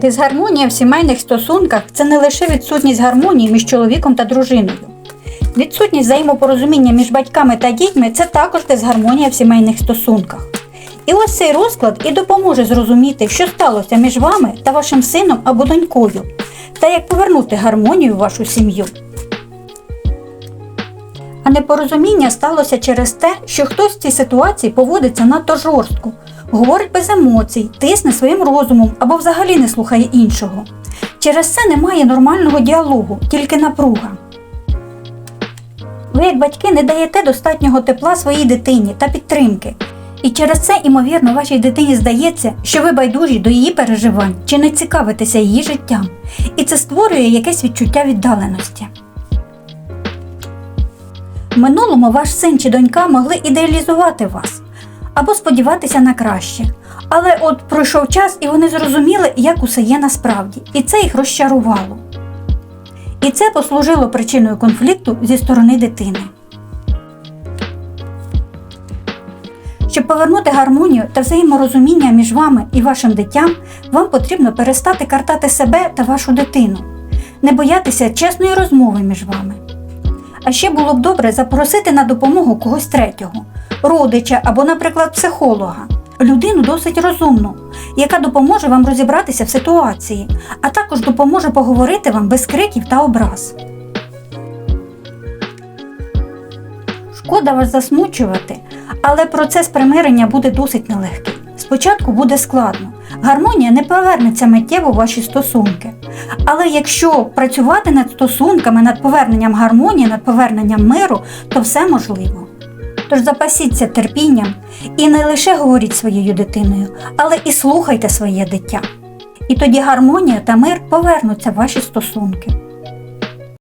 Дисгармонія в сімейних стосунках це не лише відсутність гармонії між чоловіком та дружиною. Відсутність взаємопорозуміння між батьками та дітьми це також дисгармонія в сімейних стосунках. І ось цей розклад і допоможе зрозуміти, що сталося між вами та вашим сином або донькою, та як повернути гармонію в вашу сім'ю. А непорозуміння сталося через те, що хтось в цій ситуації поводиться надто жорстко, говорить без емоцій, тисне своїм розумом або взагалі не слухає іншого. Через це немає нормального діалогу, тільки напруга. Ви, як батьки, не даєте достатнього тепла своїй дитині та підтримки. І через це, імовірно, вашій дитині здається, що ви байдужі до її переживань чи не цікавитеся її життям. І це створює якесь відчуття віддаленості. В минулому ваш син чи донька могли ідеалізувати вас або сподіватися на краще. Але от пройшов час і вони зрозуміли, як усе є насправді, і це їх розчарувало. І це послужило причиною конфлікту зі сторони дитини. Щоб повернути гармонію та взаєморозуміння між вами і вашим дитям, вам потрібно перестати картати себе та вашу дитину, не боятися чесної розмови між вами. А ще було б добре запросити на допомогу когось третього, родича або, наприклад, психолога, людину досить розумну, яка допоможе вам розібратися в ситуації, а також допоможе поговорити вам без криків та образ. Шкода вас засмучувати, але процес примирення буде досить нелегкий. Спочатку буде складно. Гармонія не повернеться миттєво в ваші стосунки. Але якщо працювати над стосунками, над поверненням гармонії, над поверненням миру, то все можливо. Тож запасіться терпінням і не лише говоріть своєю дитиною, але і слухайте своє дитя. І тоді гармонія та мир повернуться в ваші стосунки.